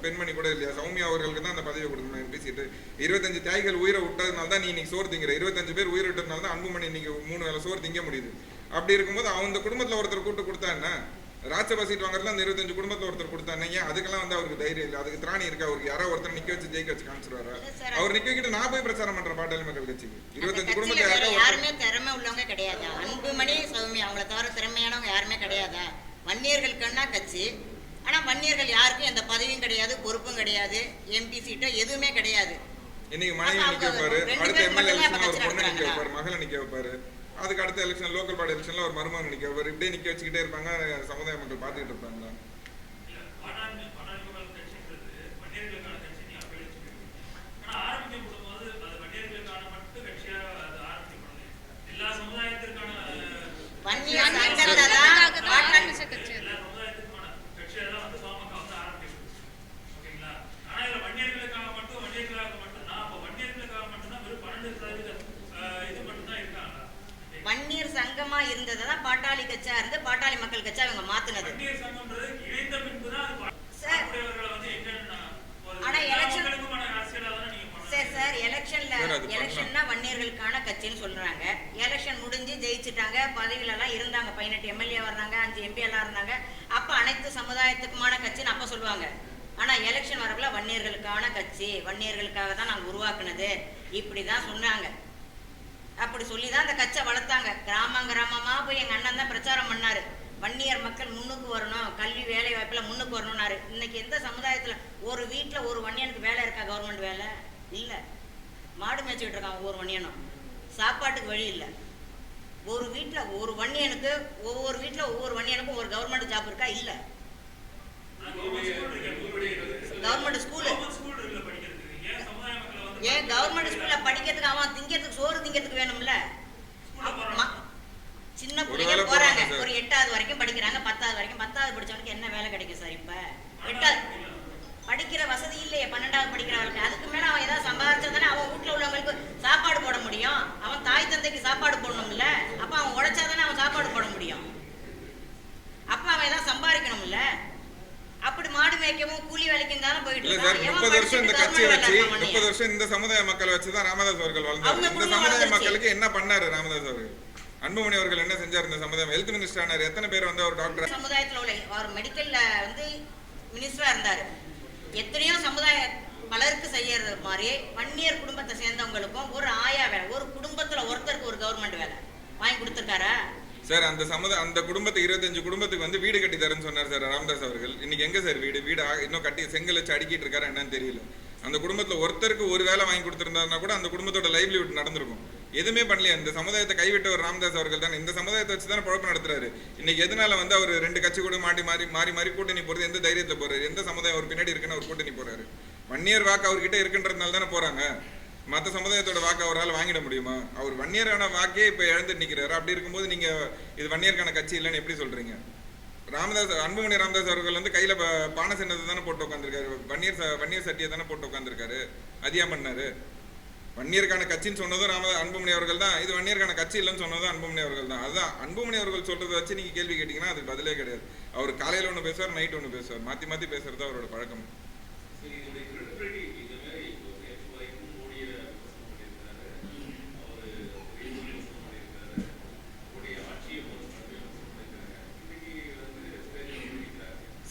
பெண்மணி கூட இல்லையா? சௌமியா அவர்களுக்கு தான் அந்த பதவி கொடுக்கணும் எம்பி சீட்டு இருபத்தஞ்சு தியாகிகள் உயிரை விட்டதுனால தான் நீ இன்னைக்கு சோறு திங்கிற. இருபத்தஞ்சு பேர் உயிரிட்டதுனால தான் அன்புமணி இன்னைக்கு மூணு வேலை சோறு திங்க முடியுது. அப்படி இருக்கும்போது அந்த குடும்பத்தில் ஒருத்தர் கூட்டு கொடுத்தா என்ன? ராஜ்யசபா சீட் வாங்குறதுல அந்த இருபத்தஞ்சு குடும்பத்துல ஒருத்தர் கொடுத்தா என்ன ஏன் அதுக்கெல்லாம் வந்து அவருக்கு தைரியம் இல்லை. அதுக்கு திராணி இருக்கு? அவருக்கு யாரோ ஒருத்தர் நிக்க வச்சு ஜெயிக்க வச்சு காமிச்சிருவாரா? அவர் நிக்க வைக்கிட்டு நான் போய் பிரச்சாரம் பண்றேன் பாட்டாளி மக்கள் கட்சிக்கு. இருபத்தஞ்சு குடும்பத்துல யாருமே திறமை உள்ளவங்க கிடையாது. அன்புமணி சௌமியா அவங்கள தவிர திறமையானவங்க யாருமே கிடையாதா. வன்னியர்களுக்குன்னா கட்சி. ஆனா வன்னியர்கள் யாருக்கும் எந்த பதவியும் கிடையாது பொறுப்பும் கிடையாது எம்பி சீட்டோ எதுவுமே கிடையாது. இன்னைக்கு மனைவி நிக்க வைப்பாரு? அடுத்த எம்எல்ஏ பொண்ணு நிக்க வைப்பாரு மகளை நிக்க வைப்பாரு. அதுக்கு அடுத்த எலெக்ஷன் லோக்கல் பாடி எலெக்ஷன்ல ஒரு மருமகன் நிக்க ஒரு இப்படியே நிக்க வச்சுக்கிட்டே இருப்பாங்க சமுதாய மக்கள் பார்த்துக்கிட்டு இருப்பாங்க இல்ல பாட்டாளி பாட்டாளி மக்கள் கட்சின்றது வன்னியர்களுக்கான கட்சி நீ அப்படி வச்சுக்கணும் ஆனா ஆரம்பிக்கப்படும் போது அது வன்னியர்களுக்கான மட்டும் கட்சியா அது ஆரம்பிக்கப்படலை எல்லா சமுதாயத்திற்கான வன்னியர் வன்னியர் சங்கத்தை தான் சங்கத்துக்காக தான் பாட்டாளி ஆரம்பிச்ச கட்சி அது. எல்லா சமுதாயத்துக்குமான கட்சியா தான் வந்து பாமக வந்து ஆரம்பிக்கிறது ஓகேங்களா ஆனா இதுல வன்னியர்களுக்காக மட்டும் வன்னியர்களுக்காக மட்டும்தான் அப்போ வன்னியர்களுக்காக மட்டும்தான் வெறும் பன்னெண்டு சதவீத ஆஹ், இது மட்டும்தான் இருக்காங்களா வன்னியர் சங்கமா இருந்ததை தான் பாட்டாளி கட்சியா இருந்து பாட்டாளி மக்கள் கட்சியா அவங்க மாத்துனது வன்னியர் சங்கம்ன்றது இணைந்த பின்புதான் அது பா- சார். பாடுபடையவர்களை வந்து எங்கன்னா ஒரு ஆனா எல்லா election- மக்களுக்குமான அரசியலா தானே நீங்க பண்ணணும். சரி சார் எலெக்ஷன்ல சார், அது எலெக்ஷன்னா வன்னியர்களுக்கான கட்சின்னு சொல்றாங்க எலெக்ஷன் முடிஞ்சு ஜெயிச்சிட்டாங்க பதவியில எல்லாம் இருந்தாங்க பதினெட்டு எம்எல்ஏ வர்றாங்க அஞ்சு எம்பி எல்லாம் இருந்தாங்க அப்ப அனைத்து சமுதாயத்துக்குமான கட்சின்னு அப்ப சொல்லுவாங்க ஆனா எலெக்ஷன் வரக்குள்ள வன்னியர்களுக்கான கட்சி வன்னியர்களுக்காக தான் நாங்க உருவாக்குனது இப்படிதான் சொன்னாங்க அப்படி சொல்லி தான் அந்த கட்சியை வளர்த்தாங்க கிராமம் கிராமமா போய் எங்க அண்ணன் தான் பிரச்சாரம் பண்ணாரு முன்னுக்கு வரணும் கல்வி வேலை வாய்ப்புல முன்னுக்கு வரணும்னாரு. இன்னைக்கு எந்த சமுதாயத்துல ஒரு வீட்ல ஒரு வன்னியனுக்கு வேலை இருக்கா கவர்மெண்ட் வேலை? இல்ல. மாடு மேய்ச்சிட்டு இருக்கான் ஒவ்வொரு வன்னியனும் சாப்பாட்டுக்கு வழி இல்ல. ஒரு வீட்ல ஒரு வன்னியனுக்கு ஒவ்வொரு வீட்ல ஒவ்வொரு வன்னியனுக்கும் ஒரு கவர்மெண்ட் ஜாப் இருக்கா இல்ல. Government school. ஏன் கவர்மெண்ட் ஸ்கூல்ல படிக்கிறதுக்கு அவன் திங்கிறதுக்கு சோறு திங்கிறதுக்கு வேணும்ல? சின்ன பிள்ளைங்க போறாங்க. ஒரு எட்டாவது வரைக்கும் படிக்கிறாங்க பத்தாவது வரைக்கும். பத்தாவது படிச்சவனுக்கு என்ன வேலை கிடைக்கும் சார் இப்ப? எட்டாவது படிக்கிற வசதி இல்லையே பன்னெண்டாவது படிக்கிறவனுக்கு அதுக்கு மேல அவன் ஏதாவது சம்பாதிச்சா தானே அவன் வீட்டுல உள்ளவங்களுக்கு சாப்பாடு போட முடியும். அவன் தாய் தந்தைக்கு சாப்பாடு போடணும்ல அப்ப அவன் உழைச்சாதானே அவன் சாப்பாடு போட முடியும். அப்ப அவன் ஏதாவது சம்பாதிக்கணும்ல? அப்படி மாடு மேய்க்கவும் கூலி வேலைக்கும் தானே போயிட்டு. எவன் முப்பது வருஷம் இந்த கட்சியை வச்சு முப்பது வருஷம் இந்த சமுதாய மக்களை வச்சுதான் ராமதாஸ் அவர்கள் அவங்க இந்த சமுதாய. மக்களுக்கு என்ன பண்ணாரு ராமதாஸ் அவர்கள்? அன்புமணி அவர்கள் என்ன செஞ்சார் இந்த சமுதாயம்? ஹெல்த் மினிஸ்டர் ஆனார். எத்தனை பேர் வந்து அவர் டாக்டர் சமுதாயத்துல உள்ள அவர் மெடிக்கல்ல வந்து மினிஸ்டரா இருந்தாரு. எத்தனையோ சமுதாய பலருக்கு செய்யறது மாதிரி வன்னியர் குடும்பத்தை சேர்ந்தவங்களுக்கும் ஒரு ஆயா வேலை ஒரு குடும்பத்துல ஒருத்தருக்கு ஒரு கவர்மெண்ட் வேலை. வாங்கி கொடுத்துருக்காரா? சார் அந்த சமுதாய அந்த குடும்பத்துக்கு இருபத்தஞ்சு குடும்பத்துக்கு வந்து வீடு கட்டி தரேன்னு சொன்னார் சார் ராமதாஸ் அவர்கள். இன்னைக்கு எங்க சார் வீடு? வீடு இன்னும் கட்டி செங்கல் வச்சு அடுக்கிட்டு இருக்காரு என்னன்னு தெரியல. அந்த குடும்பத்துல ஒருத்தருக்கு ஒரு வேலை வாங்கி கொடுத்திருந்தாருன்னா கூட அந்த குடும்பத்தோட லைவ்லிஹுட் நடந்திருக்கும். எதுவுமே பண்ணலையா. இந்த சமுதாயத்தை கைவிட்ட ஒரு ராமதாஸ் அவர்கள் தான். இந்த சமுதாயத்தை வச்சு தானே குழப்பம் நடத்துறாரு. இன்னைக்கு எதனால வந்து அவர் ரெண்டு கட்சி கூட மாட்டி மாறி மாறி மாறி கூட்டணி போறது எந்த தைரியத்தில் போறாரு? எந்த சமுதாயம் அவர் பின்னாடி இருக்குன்னு அவர் கூட்டணி போறாரு? வன்னியர் வாக்கு அவர்கிட்ட இருக்குன்றதுனால தானே போறாங்க. மற்ற சமுதாயத்தோட வாக்கு அவரால் வாங்கிட முடியுமா? அவர் வன்னியரான வாக்கே இப்போ இழந்து நிற்கிறாரு அப்படி இருக்கும்போது நீங்க இது வன்னியருக்கான கட்சி இல்லைன்னு எப்படி சொல்றீங்க? ராமதாஸ் அன்புமணி ராமதாஸ் அவர்கள் வந்து கையில பான பானை சின்னத்தை தானே போட்டு உட்காந்துருக்காரு வன்னியர் வன்னியர் சட்டியை தானே போட்டு உட்காந்துருக்காரு அதியா பண்ணாரு வன்னியருக்கான கட்சின்னு சொன்னதும் ராம அன்புமணி அவர்கள் தான். இது வன்னியருக்கான கட்சி இல்லைன்னு சொன்னதும் அன்புமணி அவர்கள் தான். அதுதான். அன்புமணி அவர்கள் சொல்றதை வச்சு நீங்க கேள்வி கேட்டீங்கன்னா அதுக்கு பதிலே கிடையாது. அவர் காலையில ஒன்று பேசுவார் நைட் ஒன்று பேசுவார். மாத்தி மாத்தி பேசுறது அவரோட பழக்கம்.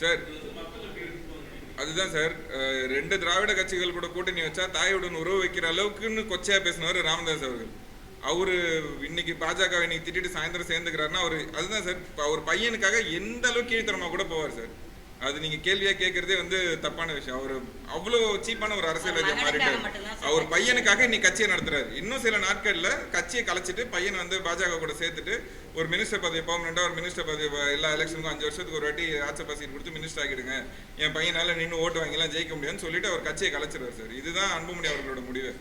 சரி, அதுதான் சார். ரெண்டு திராவிட கட்சிகள் கூட கூட்டணி வச்சா தாயுடன் உறவு வைக்கிற அளவுக்குன்னு கொச்சையா பேசினவர் ராமதாஸ் அவர்கள். அவரு இன்னைக்கு பாஜக இன்னைக்கு திட்டிட்டு சாயந்தரம் சேர்ந்துக்கிறாருன்னா அவர் அதுதான் சார் அவர் பையனுக்காக எந்த அளவுக்கு கீழ்த்தரமா கூட போவார் சார். அது நீங்க கேள்வியா கேட்கறதே வந்து தப்பான விஷயம். அவர் அவ்வளோ சீப்பான ஒரு அரசியல்வாதியா மாறிட்டார். அவர் பையனுக்காக இன்னைக்கு கட்சியை நடத்துறாரு. இன்னும் சில நாட்கள்ல கட்சியை கலைச்சிட்டு பையனை வந்து பாஜக கூட சேர்த்துட்டு ஒரு மினிஸ்டர் பதவி பர்மனண்டா ஒரு மினிஸ்டர் பதவி எல்லா எலெக்ஷனுக்கும் அஞ்சு வருஷத்துக்கு ஒரு வாட்டி ஆட்சி பசீட் கொடுத்து மினிஸ்டர் ஆக்கிடுங்க. என் பையனால நின்று ஓட்டு வாங்கிலாம் ஜெயிக்க முடியும்னு சொல்லிட்டு அவர் கட்சியை கலைச்சிருவார் சார். இதுதான் அன்புமணி அவர்களோட முடிவு.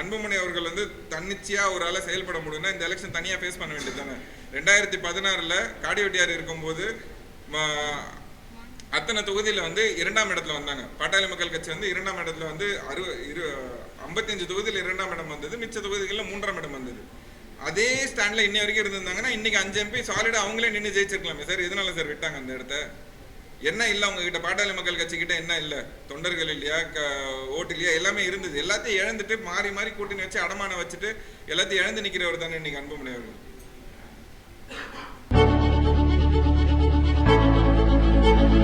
அன்புமணி அவர்கள் வந்து தன்னிச்சையா ஆளை செயல்பட முடியும்னா இந்த எலெக்ஷன் தனியா ஃபேஸ் பண்ண வேண்டியது தானே. ரெண்டாயிரத்தி பதினாறுல காடிவெட்டியார் இருக்கும்போது அத்தனை தொகுதியில் வந்து இரண்டாம் இடத்துல வந்தாங்க. பாட்டாளி மக்கள் கட்சி வந்து இரண்டாம் இடத்துல வந்து அறு இரு ஐம்பத்தஞ்சு தொகுதியில் இரண்டாம் இடம் வந்தது. மிச்ச தொகுதிகளில் மூன்றாம் இடம் வந்தது. அதே ஸ்டாண்டில் இன்னை வரைக்கும் இருந்திருந்தாங்கன்னா இன்னைக்கு அஞ்சு எம்பி சாலிடாக அவங்களே நின்று ஜெயிச்சிருக்கலாமே. சார் எதனால சார் விட்டாங்க அந்த இடத்த? என்ன இல்லை அவங்கக்கிட்ட பாட்டாளி மக்கள் கட்சிக்கிட்ட என்ன இல்லை? தொண்டர்கள் இல்லையா? க ஓட்டு இல்லையா? எல்லாமே இருந்தது. எல்லாத்தையும் இழந்துட்டு மாறி மாறி கூட்டணி வச்சு அடமானம் வச்சுட்டு எல்லாத்தையும் இழந்து நிற்கிறவர் தானே இன்றைக்கி அன்புமணி அவர்கள். Thank you.